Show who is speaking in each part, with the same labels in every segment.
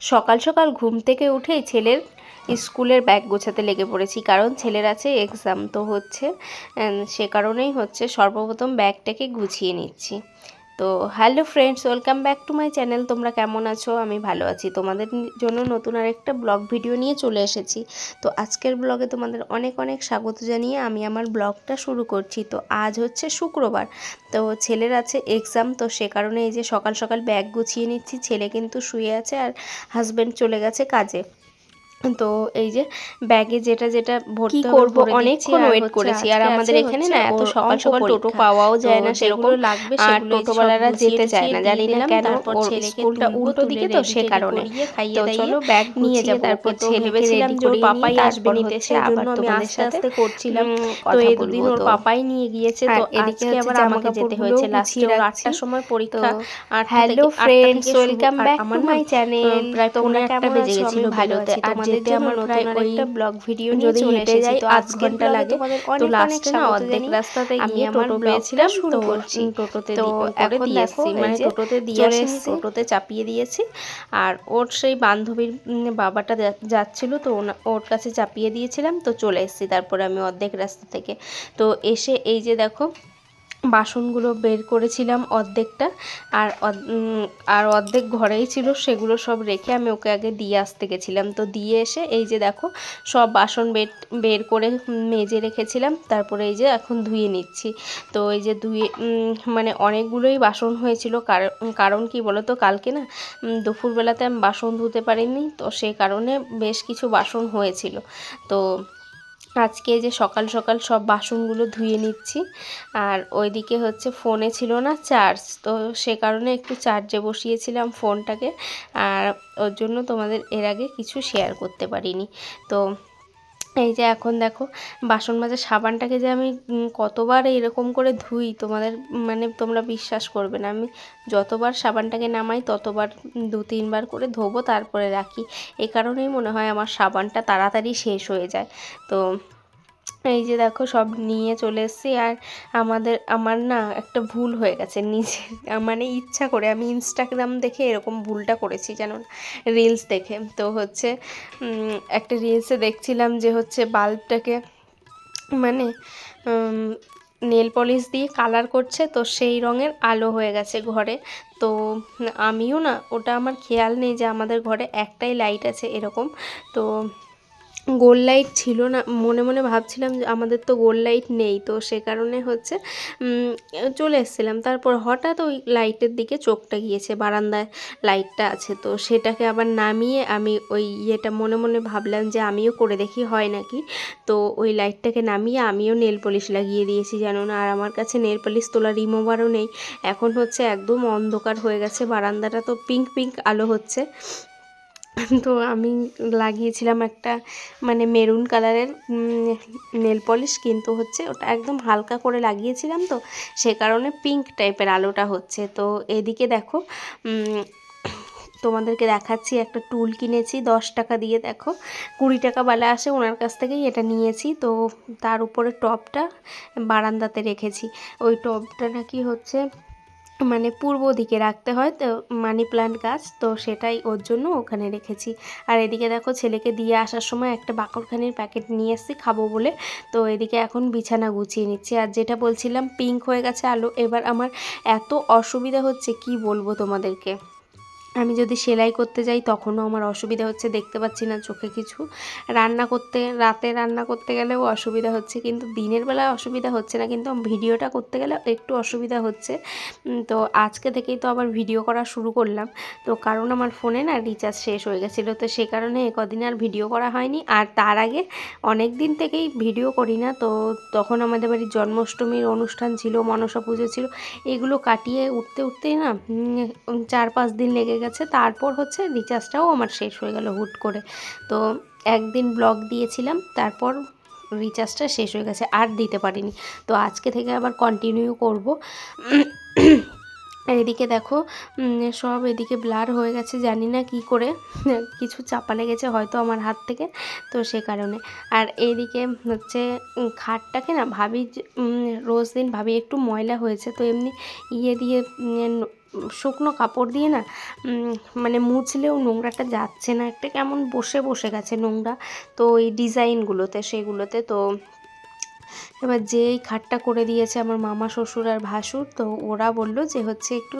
Speaker 1: সকাল সকাল ঘুম থেকে উঠেই ছেলের স্কুলের ব্যাগ গোছাতে লেগে পড়েছি, কারণ ছেলের আছে এক্সাম তো হচ্ছে সে কারণেই হচ্ছে সর্বপ্রথম ব্যাগটাকে গুছিয়ে নিচ্ছি। তো hello friends, welcome back to my channel. তোমরা কেমন আছো? আমি ভালো আছি। তোমাদের জন্য নতুন আরেকটা ব্লগ ভিডিও নিয়ে চলে এসেছি। তো আজকের ব্লগে তোমাদের অনেক অনেক স্বাগত জানিয়ে আমি আমার ব্লগটা শুরু করছি। তো আজ হচ্ছে শুক্রবার। তো ছেলের আছে এক্সাম তো সে কারণে এই যে সকাল সকাল ব্যাগ গুছিয়ে নিচ্ছি। ছেলে কিন্তু শুয়ে আছে আর হাজব্যান্ড চলে গেছে কাজে। তো এই যে ব্যাগে যেটা যেটা ভর্তি
Speaker 2: করব, অনেকক্ষণ
Speaker 1: হচ্ছে
Speaker 2: করেছি। আর আমাদের এখানে না এত সকাল সকাল টোটো পাওয়াও যায় না সেরকম
Speaker 1: লাগবে
Speaker 2: আর টোটোওয়ালারা যেতে চায় না জানি না কেন
Speaker 1: তারপর
Speaker 2: স্কুলটা উল্টো দিকে তো সে কারণে তো চলো ব্যাগ নিয়ে যাব
Speaker 1: তারপর
Speaker 2: তো ভেবেছিলাম যে ওর পাপাই আসবে নিতে সে আবার তোমাদের সাথে
Speaker 1: আস্তে করছিলাম তো এই দুদিন ওর
Speaker 2: তো।
Speaker 1: পাপাই নিয়ে গিয়েছে তো
Speaker 2: এদিকে
Speaker 1: আবার আমাকে যেতে হয়েছে লাস্টে ওর। আটটার সময় পরীক্ষা আর
Speaker 2: hello friends welcome back to my channel
Speaker 1: প্রায়
Speaker 2: তোমরা
Speaker 1: পৌনে একটা বেজে? গেছিল
Speaker 2: আমি ভালো
Speaker 1: বেরোতে। আর যেতে আমার
Speaker 2: নতুন
Speaker 1: প্রায়
Speaker 2: একটা ব্লগ ভিডিও
Speaker 1: যদি হেঁটে যাই
Speaker 2: তো
Speaker 1: আধ
Speaker 2: ঘণ্টা
Speaker 1: লাগে। তো লাস্টে না অর্ধেক রাস্তাতে
Speaker 2: আমি
Speaker 1: গিয়ে
Speaker 2: আমার
Speaker 1: পেয়েছিলাম
Speaker 2: শুরু
Speaker 1: তো
Speaker 2: করছি।
Speaker 1: টোটোতে
Speaker 2: তো এখন দেখো
Speaker 1: মানে টোটোতে দিয়ে
Speaker 2: এসছি।
Speaker 1: টোটোতে চাপিয়ে দিয়েছি। আর ওর সেই বান্ধবীর বাবাটা যাচ্ছিল তো ওর কাছে চাপিয়ে দিয়েছিলাম। তো চলে এসেছি তারপরে আমি অর্ধেক রাস্তা থেকে। তো এসে এই যে দেখো বাসনগুলো বের করেছিলাম অর্ধেকটা। আর আর অর্ধেক ঘরেই ছিল, সেগুলো সব রেখে আমি ওকে আগে দিয়ে আসতে গেছিলাম। তো দিয়ে এসে এই যে দেখো, সব বাসন বের বের করে মেজে রেখেছিলাম। তারপরে এই যে এখন ধুয়ে নিচ্ছি। তো এই যে ধুয়ে মানে অনেকগুলোই বাসন হয়েছিল। কার- কারণ কি বলো তো কালকে না দুপুরবেলাতে আমি বাসন ধুতে পারিনি। তো সে কারণে বেশ কিছু বাসন হয়েছিল। তো আজকে যে সকাল সকাল সব বাসনগুলো ধুয়ে নিচ্ছি। আর ওইদিকে হচ্ছে ফোনে ছিল না চার্জ, তো সে কারণে একটু চার্জে বসিয়েছিলাম ফোনটাকে। আর ওর জন্য তোমাদের এর আগে কিছু শেয়ার করতে পারিনি। তো এই যে এখন দেখো, বাসন মাজার সাবানটাকে যে আমি কতবার এরকম করে ধুই, তোমাদের মানে তোমরা বিশ্বাস করবে না। আমি যতবার সাবানটাকে নামাই, ততবার দু, তিনবার করে ধোবো, তারপরে রাখি। এ কারণেই মনে হয় আমার সাবানটা তাড়াতাড়ি শেষ হয়ে যায়। তো এই যে দেখো সব নিয়ে চলে এসেছি আর আমাদের, আমার না একটা ভুল হয়ে গেছে নিজে মানে ইচ্ছা করে। আমি ইনস্টাগ্রাম দেখে এরকম ভুলটা করেছি, জানো না? রিলস দেখে। তো হচ্ছে একটা রিলসে দেখছিলাম যে হচ্ছে বাল্বটাকে মানে নেল পলিশ দিয়ে কালার করছে, তো সেই রঙের আলো হয়ে গেছে ঘরে। তো আমিও না, ওটা আমার খেয়াল নেই যে আমাদের ঘরে একটাই লাইট আছে এরকম। তো গোল লাইট ছিল না, মনে মনে ভাবছিলাম যে আমাদের তো গোল লাইট নেই, তো সে কারণে হচ্ছে চলে এসেছিলাম। তারপর হঠাৎ ওই লাইটের দিকে চোখটা গিয়েছে, বারান্দায় লাইটটা আছে, তো সেটাকে আবার নামিয়ে আমি ওই ইয়েটা মনে মনে ভাবলাম যে আমিও করে দেখি হয় নাকি। তো ওই লাইটটাকে নামিয়ে আমিও নেল পলিশ লাগিয়ে দিয়েছি জানো না আর আমার কাছে নেল পলিশ তোলা রিমুভারও নেই। এখন হচ্ছে একদম অন্ধকার হয়ে গেছে, বারান্দাটা তো পিঙ্ক পিঙ্ক আলো হচ্ছে। তো আমি লাগিয়েছিলাম একটা মানে মেরুন কালারের নেল পলিশ, কিন্তু হচ্ছে ওটা একদম হালকা করে লাগিয়েছিলাম তো, সে কারণে পিঙ্ক টাইপের আলোটা হচ্ছে। তো এদিকে দেখো তোমাদেরকে দেখাচ্ছি, একটা টুল কিনেছি, দশ টাকা দিয়ে দেখো, কুড়ি টাকা বালা আসে, ওনার কাছ থেকেই এটা নিয়েছি। তো তার উপরে টপটা বারান্দাতে রেখেছি। ওই টবটা নাকি হচ্ছে মানে পূর্ব দিকে রাখতে হয়, তো মানি প্লান্ট গাছ, তো সেটাই ওর জন্য ওখানে রেখেছি। আর এদিকে দেখো ছেলেকে দিয়ে আসার সময় একটা বাকরখানির প্যাকেট নিয়ে এসছি খাব বলে, তো এদিকে এখন বিছানা গুছিয়ে নিচ্ছি। আর যেটা বলছিলাম পিঙ্ক হয়ে গেছে আলো, এবার আমার এত অসুবিধা হচ্ছে, কি বলব তোমাদেরকে? আমি যদি সেলাই করতে যাই, তখনও আমার অসুবিধা হচ্ছে, দেখতে পাচ্ছি না চোখে কিছু। রান্না করতে, রাতে রান্না করতে গেলেও অসুবিধা হচ্ছে, কিন্তু দিনের বেলা অসুবিধা হচ্ছে না, কিন্তু ভিডিওটা করতে গেলে একটু অসুবিধা হচ্ছে। তো আজকে থেকেই তো আবার ভিডিও করা শুরু করলাম। তো কারণ আমার ফোনে না রিচার্জ শেষ হয়ে গেছিল, তো সে কারণে কদিন আর ভিডিও করা হয়নি। আর তার আগে অনেক দিন থেকেই ভিডিও করি না, তো তখন আমাদের বাড়ির জন্মাষ্টমীর অনুষ্ঠান ছিল, মনসা পুজো ছিল, এগুলো কাটিয়ে উঠতে, উঠতেই না চার পাঁচ দিন লেগে গেছে, তারপর হচ্ছে রিচার্জটাও আমার শেষ হয়ে গেল হুট করে। তো একদিন ব্লগ দিয়েছিলাম, তারপর রিচার্জটা শেষ হয়ে গেছে, আর দিতে পারিনি। তো আজকে থেকে আবার কন্টিনিউ করব। এদিকে দেখো সব এদিকে ব্লার হয়ে গেছে, জানি না কি করে, কিছু চাপা লেগেছে হয়তো আমার হাত থেকে, তো সে কারণে। আর এইদিকে হচ্ছে খাটটাকে না ভাবি রোজ দিন ভাবি একটু ময়লা হয়েছে, তো এমনি ইয়ে দিয়ে শুকনো কাপড় দিয়ে না মানে মুছলেও নোংরাটা যাচ্ছে না। একটা কেমন বসে বসে গেছে নোংরা। তো এই ডিজাইনগুলোতে, সেগুলোতে তো এবার যেই খাটটা করে দিয়েছে আমার মামা, শ্বশুর আর ভাসুর, তো ওরা বলল যে হচ্ছে একটু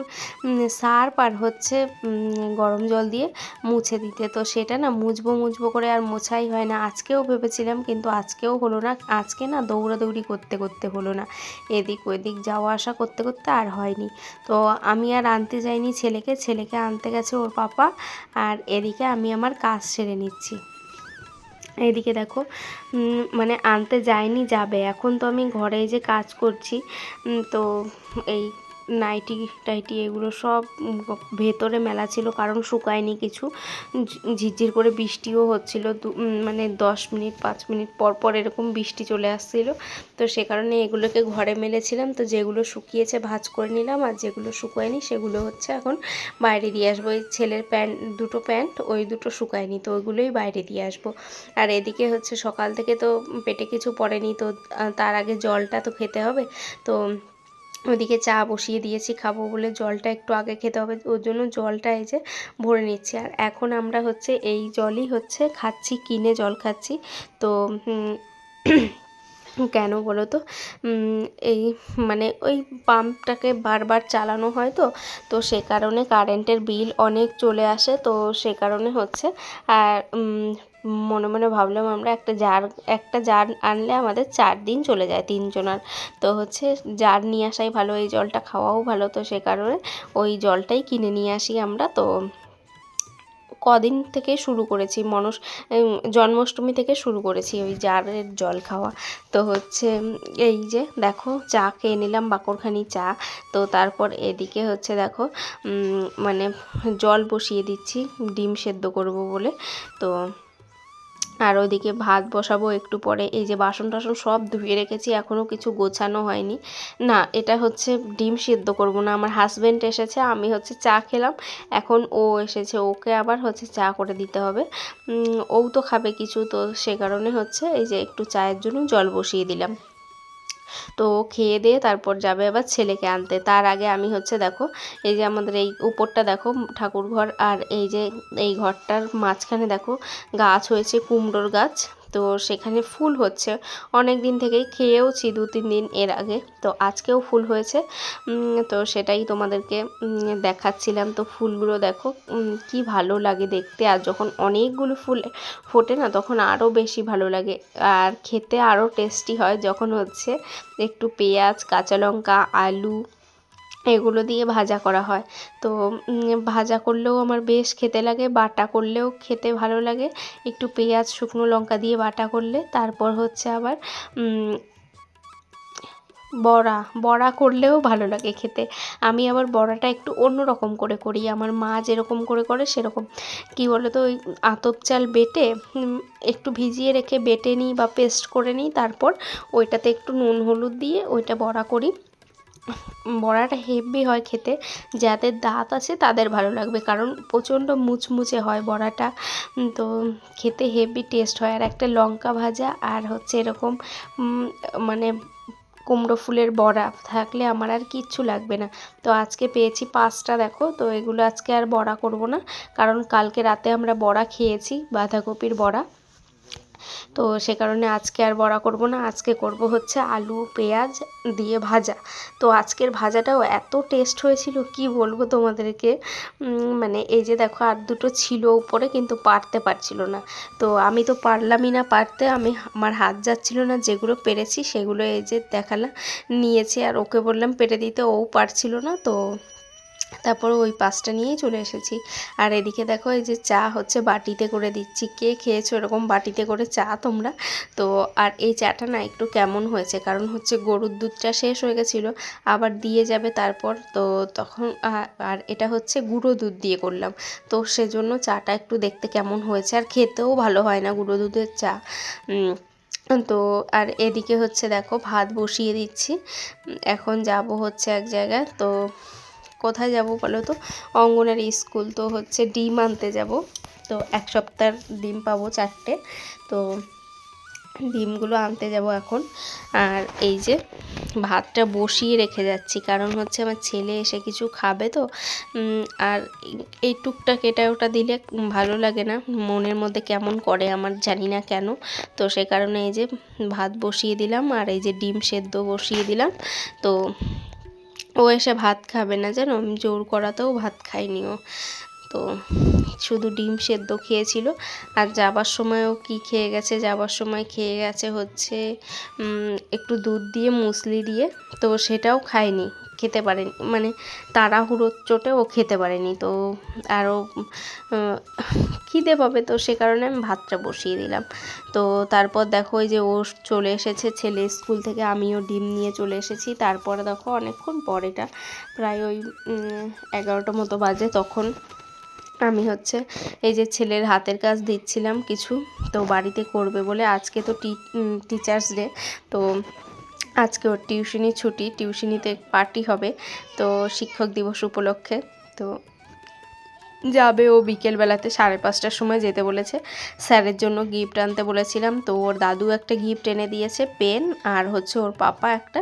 Speaker 1: সার্ফ আর হচ্ছে গরম জল দিয়ে মুছে দিতে। তো সেটা না মুছবো মুছবো করে আর মোছাই হয় না। আজকেও ভেবেছিলাম কিন্তু আজকেও হলো না। আজকে না দৌড়াদৌড়ি করতে করতে হলো না। এদিক ওদিক যাওয়া আসা করতে করতে আর হয়নি। তো আমি আর আনতে যাইনি ছেলেকে। ছেলেকে আনতে গেছে ওর পাপা। আর এদিকে আমি আমার কাজ সেরে নিচ্ছি। এইদিকে দেখো মানে আনতে যায়নি যাবে। এখন তো আমি ঘরে যে কাজ করছি। তো এই নাইটি টাইটি এগুলো সব ভেতরে মেলা ছিল, কারণ শুকায়নি কিছু। ঝিরঝির করে বৃষ্টিও হচ্ছিল মানে দশ মিনিট, পাঁচ মিনিট পর পর এরকম বৃষ্টি চলে আসছিল। তো সে কারণে এগুলোকে ঘরে মেলেছিলাম। তো যেগুলো শুকিয়েছে ভাজ করে নিলাম, আর যেগুলো শুকায়নি সেগুলো হচ্ছে এখন বাইরে দিয়ে আসব। ওই ছেলের প্যান্ট, দুটো প্যান্ট, ওই দুটো শুকায়নি, তো ওইগুলোই বাইরে দিয়ে আসব। আর এদিকে হচ্ছে সকাল থেকে তো পেটে কিছু পড়েনি, তো তার আগে জলটা তো খেতে হবে। তো ওদিকে চা বসিয়ে দিয়েছি, খাব বলে জলটা একটু আগে খেতে হবে, ওর জন্য জলটা এই যে ভরে নিচ্ছি। আর এখন আমরা হচ্ছে এই জলই হচ্ছে খাচ্ছি, কিনে জল খাচ্ছি। তো কেন বলো তো? এই মানে ওই পাম্পটাকে বারবার চালানো হয় তো তো সে কারণে কারেন্টের বিল অনেক চলে আসে, তো সে কারণে হচ্ছে। আর মনে মনে ভাবলাম আমরা একটা জার একটা জার আনলে আমাদের চার দিন চলে যায় তিনজনার তো হচ্ছে জার নিয়ে আসাই ভালো, এই জলটা খাওয়াও ভালো, তো সে কারণে ওই জলটাই কিনে নিয়ে আসি আমরা। তো কদিন থেকে শুরু করেছি, মনস জন্মাষ্টমী থেকে শুরু করেছি ওই জারের জল খাওয়া। তো হচ্ছে এই যে দেখো, চা খেয়ে নিলাম, বাকরখানি চা। তো তারপর এদিকে হচ্ছে দেখো মানে জল বসিয়ে দিচ্ছি, ডিম সেদ্ধ করব বলে। তো আর ওদিকে ভাত বসাবো একটু পরে। এই যে বাসন টাসন সব ধুয়ে রেখেছি, এখনও কিছু গোছানো হয়নি। না, এটা হচ্ছে ডিম সিদ্ধ করব না। আমার হাজব্যান্ড এসেছে, আমি হচ্ছে চা খেলাম। এখন ও এসেছে, ওকে আবার হচ্ছে চা করে দিতে হবে। ও তো খাবে কিছু, তো সে কারণে হচ্ছে এই যে একটু চায়ের জন্য জল বসিয়ে দিলাম। তো খেয়ে দিয়ে তারপর যাবে আবার ছেলেকে আনতে। তার আগে আমি হচ্ছে দেখো, এই যে আমাদের এই উপরটা দেখো ঠাকুর ঘর আর এই যে এই ঘরটার মাঝখানে দেখো গাছ হয়েছে, কুমড়োর গাছ। তো সেখানে ফুল হচ্ছে। অনেক দিন থেকেই খেয়েওছি, দু, তিন দিন এর আগে। তো আজকেও ফুল হয়েছে। তো সেটাই তোমাদেরকে দেখাচ্ছিলাম। তো ফুলগুলো দেখো কি ভালো লাগে দেখতে। আর যখন অনেকগুলো ফুল ফোটে না, তখন আরও বেশি ভালো লাগে। আর খেতে আরও টেস্টি হয় যখন হচ্ছে একটু পেঁয়াজ, কাঁচা লঙ্কা, আলু এগুলো দিয়ে ভাজা করা হয়। তো ভাজা করলেও আমার বেশ খেতে লাগে, বাটা করলেও খেতে ভালো লাগে। একটু পেঁয়াজ, শুকনো লঙ্কা দিয়ে বাটা করলে, তারপর হচ্ছে আবার বড়া বড়া করলেও ভালো লাগে খেতে। আমি আবার বড়াটা একটু অন্য রকম করে করি, আমার মা যেরকম করে করে সেরকম। কি বলো তো ওই আতপ চাল বেটে একটু ভিজিয়ে রেখে বেটে নিই বা পেস্ট করে নিই, তারপর ওইটাতে একটু নুন, হলুদ দিয়ে ওইটা বড়া করি। বড়াটা হেভি হয় খেতে। যাদের দাঁত আছে তাদের ভালো লাগবে, কারণ প্রচণ্ড মুচমুচে হয় বড়াটা। তো খেতে হেভি টেস্ট হয়। আর একটা লঙ্কা ভাজা আর হচ্ছে এরকম মানে কুমড়ো ফুলের বড়া থাকলে আমার আর কিচ্ছু লাগবে না। তো আজকে পেয়েছি পাঁচটা, দেখো। তো এগুলো আজকে আর বড়া করব না, কারণ কালকে রাতে আমরা বড়া খেয়েছি, বাঁধাকপির বড়া। তো সে কারণে আজকে আর বড়া করব না, আজকে করব হচ্ছে আলু, পেঁয়াজ দিয়ে ভাজা। তো আজকের ভাজাটাও এত টেস্ট হয়েছিল, কি বলব তোমাদেরকে? মানে এই যে দেখো, আর দুটো ছিল উপরে কিন্তু পারতে পারছিল না। তো আমি তো পারলামই না পারতে, আমি আমার হাত যাচ্ছিল না, যেগুলো পেরেছি সেগুলো এই যে দেখালাম, নিয়েছি আর ওকে বললাম পেরে দিতে, ও পারছিল না, তো তারপর ওই পাঁচটা নিয়েই চলে এসেছি। আর এদিকে দেখো এই যে চা হচ্ছে বাটিতে করে দিচ্ছি। কে খেয়েছো এরকম বাটিতে করে চা তোমরা? তো আর এই চাটা না একটু কেমন হয়েছে? কারণ হচ্ছে গরুর দুধটা শেষ হয়ে গেছিল, আবার দিয়ে যাবে তারপর। তো তখন আর এটা হচ্ছে গুঁড়ো দুধ দিয়ে করলাম। তো সেজন্য চাটা একটু দেখতে কেমন হয়েছে? আর খেতেও ভালো হয় না গুঁড়ো দুধের চা। তো আর এদিকে হচ্ছে দেখো ভাত বসিয়ে দিচ্ছি। এখন যাব হচ্ছে এক জায়গায়। তো কোথায় যাব বলো তো? অঙ্গনারী স্কুল তো হচ্ছে ডিম আনতে যাব। তো এক সপ্তাহ ডিম পাবো চারটে। তো ডিমগুলো আনতে যাব এখন। আর এই যে ভাতটা বসিয়ে রেখে যাচ্ছি, কারণ হচ্ছে আমার ছেলে এসে কিছু খাবে তো। আর এই টুকটাক এটা ওটা দিলে ভালো লাগে না। মনের মধ্যে কেমন করে আমার জানি না কেন। তো সে কারণে এই যে ভাত বসিয়ে দিলাম আর এই যে ডিম সেদ্ধ বসিয়ে দিলাম। তো ও এসে ভাত খাবে না জানো? জোর করাতেও ভাত খায়নি ও। তো শুধু ডিম সেদ্ধ খেয়েছিল। আর যাবার সময়ও কি খেয়ে গেছে? যাবার সময় খেয়ে গেছে হচ্ছে একটু দুধ দিয়ে, মুসলি দিয়ে। তো সেটাও খায়নি, খেতে পারেনি। মানে তাড়াহুড়োর চোটে ও খেতে পারেনি। তো আরও খিদে পাবে তো সে কারণে আমি ভাতটা বসিয়ে দিলাম। তো তারপর দেখো ওই যে ও চলে এসেছে ছেলে স্কুল থেকে, আমিও ডিম নিয়ে চলে এসেছি। তারপরে দেখো অনেকক্ষণ পর এটা, প্রায় ওই এগারোটা মতো বাজে, তখন আমি হচ্ছে এই যে ছেলের হাতের কাজ দিচ্ছিলাম কিছু, তো বাড়িতে করবে বলে আজকে তো টিচার্স ডে তো আজকে ওর টিউশনি ছুটি, টিউশনিতে পার্টি হবে, তো শিক্ষক দিবস উপলক্ষে, তো যাবে ও বিকেলবেলাতে সাড়ে পাঁচটার সময় যেতে বলেছে। স্যারের জন্য গিফট আনতে বলেছিলাম, তো ওর দাদু একটা গিফট এনে দিয়েছে, পেন, আর হচ্ছে ওর পাপা একটা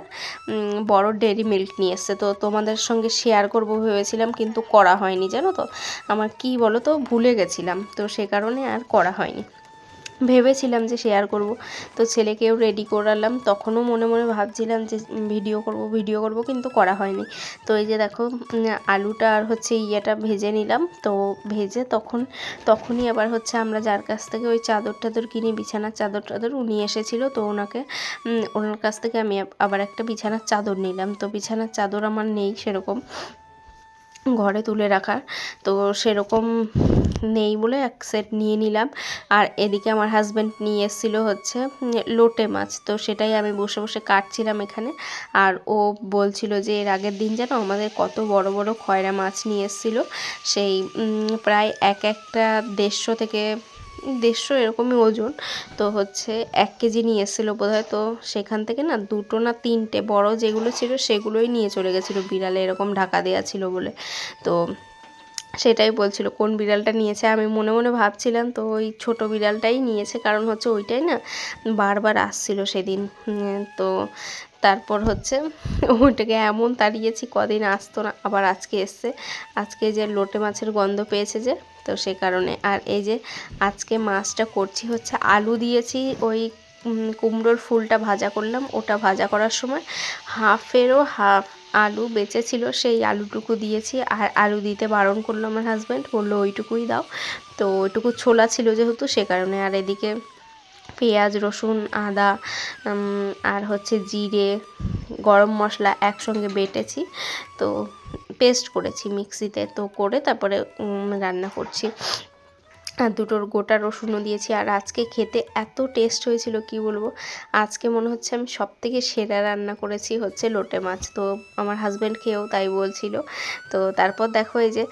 Speaker 1: বড় ডেরি মিল্ক নিয়ে এসছে। তো তোমাদের সঙ্গে শেয়ার করব ভেবেছিলাম, কিন্তু করা হয়নি, জানো তো? আমার কি বলো তো ভুলে গেছিলাম। তো সে কারণে আর করা হয়নি। ভেবেছিলাম যে শেয়ার করব। তো ছেলেকেও রেডি করালাম। তখনও মনে মনে ভাবছিলাম যে ভিডিও করব ভিডিও করব কিন্তু করা হয়নি। তো এই যে দেখো আলুটা আর হচ্ছে ইয়েটা ভেজে নিলাম। তো ভেজে তখন, তখনই আবার হচ্ছে আমরা যার কাছ থেকে ওই চাদর টাদর কিনি, বিছানার চাদর টাদর, উনি এসেছিল। তো ওনাকে ওনার কাছ থেকে আমি আবার একটা বিছানার চাদর নিলাম। তো বিছানার চাদর আমার নেই সেরকম। ঘরে তুলে রাখার। তো সেরকম নেই বলে এক সেট নিয়ে নিলাম। আর এদিকে আমার হাজব্যান্ড নিয়ে এসেছিল হচ্ছে লোটে মাছ। তো সেটাই আমি বসে বসে কাটছিলাম এখানে। আর ও বলছিল যে, এর আগের দিন যেন আমাদের কত বড় বড় খয়রা মাছ নিয়ে এসেছিল। সেই প্রায় এক একটা দেড়শো থেকে দেড়শো এরকমই ওজন। তো হচ্ছে এক কেজি নিয়ে এসেছিল বোধহয়। তো সেখান থেকে না দুটো না তিনটে বড় যেগুলো ছিল সেগুলোই নিয়ে চলে গেছিল বিড়ালে। এরকম ঢাকা দেওয়া ছিল বলে। তো সেটাই বলছিল, কোন বিড়ালটা নিয়েছে? আমি মনে মনে ভাবছিলাম, তো ওই ছোট বিড়ালটাই নিয়েছে, কারণ হচ্ছে ওইটাই না বারবার আসছিল সেদিন। তো তারপর হচ্ছে ওইটাকে এমন তাড়িয়েছি, কদিন আসতো না, আবার আজকে এসছে। আজকে যে লোটে মাছের গন্ধ পেয়েছে যে, তো সে কারণে। আর এই যে আজকে মাছটা করছি হচ্ছে আলু দিয়েছি, ওই কুমড়োর ফুলটা ভাজা করলাম। ওটা ভাজা করার সময় হাফেরও হাফ আলু বেঁচেছিল, সেই আলুটুকু দিয়েছি। আর আলু দিতে বারণ করল আমার হাজব্যান্ড বলল, ওইটুকুই দাও। তো ওইটুকু ছোলা ছিল যেহেতু, সে কারণে। আর এদিকে পেঁয়াজ, রসুন, আদা আর হচ্ছে জিরে, গরম মশলা একসঙ্গে বেটেছি। তো পেস্ট করেছি মিক্সিতে। তো করে তারপরে রান্না করছি। আর দুটোর গোটা রসুনও দিয়েছি। আর আজকে খেতে এত টেস্ট হয়েছিল, কি বলব? আজকে মনে হচ্ছে আমি সব থেকে সেরা রান্না করেছি হচ্ছে লোটে মাছ। তো আমার হাজব্যান্ড খেয়েও তাই বলছিল। তো তারপর দেখো এই যে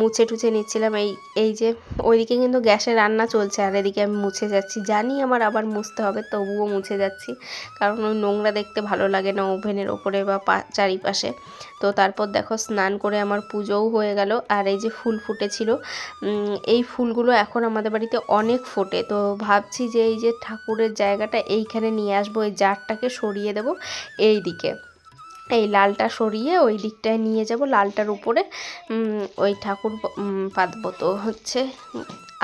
Speaker 1: মুছে টুছে নিচ্ছিলাম। এই এই যে, ওইদিকে কিন্তু গ্যাসে রান্না চলছে আর এদিকে আমি মুছে যাচ্ছি। জানি আমার আবার মুছতে হবে, তবুও মুছে যাচ্ছি। কারণ ওই নোংরা দেখতে ভালো লাগে না ওভেনের ওপরে বা চারিপাশে। তো তারপর দেখো স্নান করে আমার পুজোও হয়ে গেল। আর এই যে ফুল ফুটেছিল এই এই ফুলগুলো এখন আমাদের বাড়িতে অনেক ফোটে। তো ভাবছি যে এই যে ঠাকুরের জায়গাটা, এইখানে নিয়ে আসব, এই জারটাকে সরিয়ে দেব এই দিকে এই লালটা সরিয়ে ওই দিকটায় নিয়ে যাব, লালটার উপরে ওই ঠাকুর পাতবো। তো হচ্ছে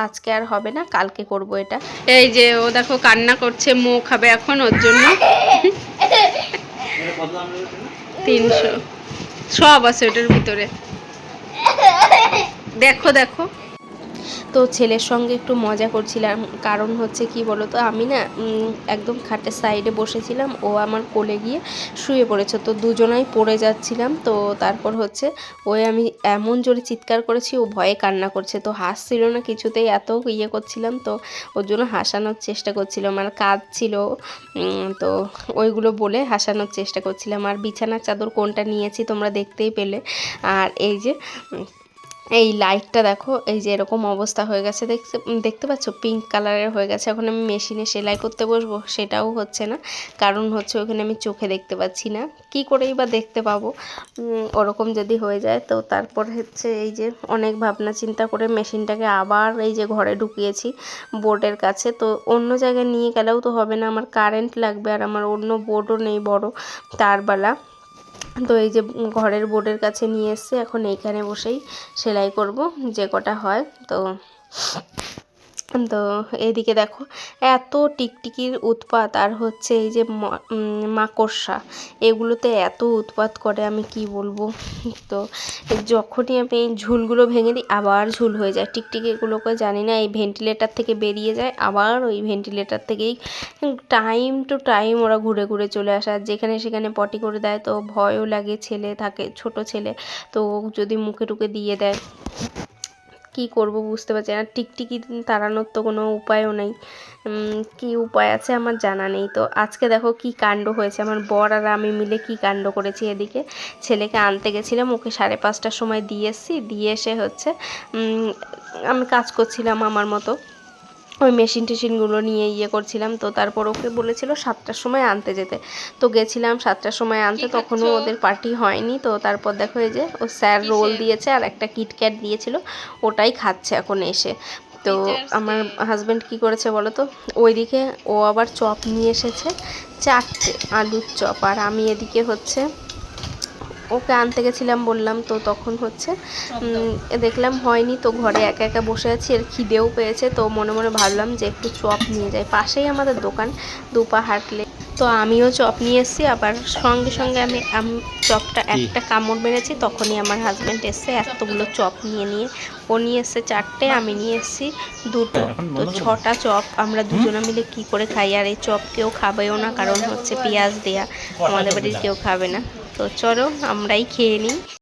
Speaker 1: আজকে আর হবে না, কালকে করব এটা। এই যে ও দেখো কান্না করছে, মো খাবে এখন, ওর জন্য। তিনশো। সব আছে ওটার ভিতরে। দেখো দেখো। তো ছেলের সঙ্গে একটু মজা করছিলাম। কারণ হচ্ছে কি বলো তো আমি না একদম খাটের সাইডে বসেছিলাম, ও আমার কোলে গিয়ে শুয়ে পড়েছে। তো দুজনাই পড়ে যাচ্ছিলাম, তো তারপর হচ্ছে ওই আমি এমন জোরে চিৎকার করেছি, ও ভয়ে কান্না করছে। তো হাসছিল না, কিছুতেই এত ইয়ে করছিলাম, তো ওর জন্য হাসানোর চেষ্টা করছিলাম, আর কাঁদছিল। তো ওইগুলো বলে হাসানোর চেষ্টা করছিলাম। আর বিছানার চাদর কোনটা নিয়েছি তোমরা দেখতেই পেলে। আর এই যে এই লাইটটা দেখো, এই যে এরকম অবস্থা হয়ে গেছে, দেখতে দেখতে পাচ্ছ? পিঙ্ক কালারের হয়ে গেছে। এখন আমি মেশিনে সেলাই করতে বসবো, সেটাও হচ্ছে না। কারণ হচ্ছে ওখানে আমি চোখে দেখতে পাচ্ছি না। কি করেই বা দেখতে পাবো? ওরকম যদি হয়ে যায়, তো তারপর হচ্ছে এই যে অনেক ভাবনা চিন্তা করে মেশিনটাকে আবার এই যে ঘরে ঢুকিয়েছি বোর্ডের কাছে। তো অন্য জায়গায় নিয়ে গেলেও তো হবে না, আমার কারেন্ট লাগবে আর আমার অন্য বোর্ডও নেই বড় তারবালা তো এই যে ঘরের বোর্ডের কাছে নিয়ে এসছে, এখন এইখানে বসেই সেলাই করব, যে কটা হয়। তো তো এদিকে দেখো, এত টিকটিকির উৎপাত আর হচ্ছে এই যে মাকড়সা, এগুলোতে এত উৎপাত করে আমি কি বলব? তো যখনই আমি ঝুলগুলো ভেঙে দিই, আবার ঝুল হয়ে যায়। টিকটিকিগুলোকে জানি না, এই ভেন্টিলেটার থেকে বেরিয়ে যায়, আবার ওই ভেন্টিলেটার থেকেই টাইম টু টাইম ওরা ঘুরে ঘুরে চলে আসে। আর যেখানে সেখানে পটি করে দেয় তো ভয়ও লাগে, ছেলে থাকে, ছোট ছেলে, তো যদি মুখে টুকে দিয়ে দেয়। কি করব বুঝতে পারছি না। টিকটিকি তাড়ানোর তো কোনো উপায়ও নেই। কি উপায় আছে আমার জানা নেই। তো আজকে দেখো কি কাণ্ড হয়েছে। আমার বর আর আমি মিলে কি কাণ্ড করেছি এদিকে। ছেলেকে আনতে গেছিলাম, ওকে সাড়ে পাঁচটার সময় দিয়ে এসেছি। দিয়ে এসে হচ্ছে আমি কাজ করছিলাম আমার মতো। ওই মেশিন টেশিনগুলো নিয়ে ইয়ে করছিলাম তো তারপর ওকে বলেছিল সাতটার সময় আনতে যেতে। তো গেছিলাম সাতটার সময় আনতে তখনও ওদের পার্টি হয়নি তো তারপর দেখো এই যে ও স্যার রোল দিয়েছে আর একটা কিটক্যাট দিয়েছিল ওটাই খাচ্ছে এখন এসে। তো আমার হাজব্যান্ড কি করেছে বলো তো ওইদিকে ও আবার চপ নিয়ে এসেছে চারটে আলুর চপ আর আমি এদিকে হচ্ছে ওকে আনতে গেছিলাম বললাম তো তখন হচ্ছে দেখলাম হয়নি তো ঘরে একা একা বসে আছি আর খিদেও পেয়েছে তো মনে মনে ভাবলাম যে একটু চপ নিয়ে যাই। পাশেই আমাদের দোকান দুপা হাঁটলে তো আমিও চপ নিয়ে এসেছি আবার সঙ্গে সঙ্গে আমি আমি চপটা একটা কামড় মেরেছি তখনই আমার হাজব্যান্ড এসছে এতগুলো চপ নিয়ে নিয়ে ও নিয়ে এসছে চারটে আমি নিয়ে এসেছি দুটো। তো ছটা চপ আমরা দুজনে মিলে কি করে খাই আর এই চপ কেউ খাবেও না কারণ হচ্ছে পেঁয়াজ দেয়া আমাদের বাড়ির কেউ খাবে না। তো চলো আমরাই খেয়ে নিই।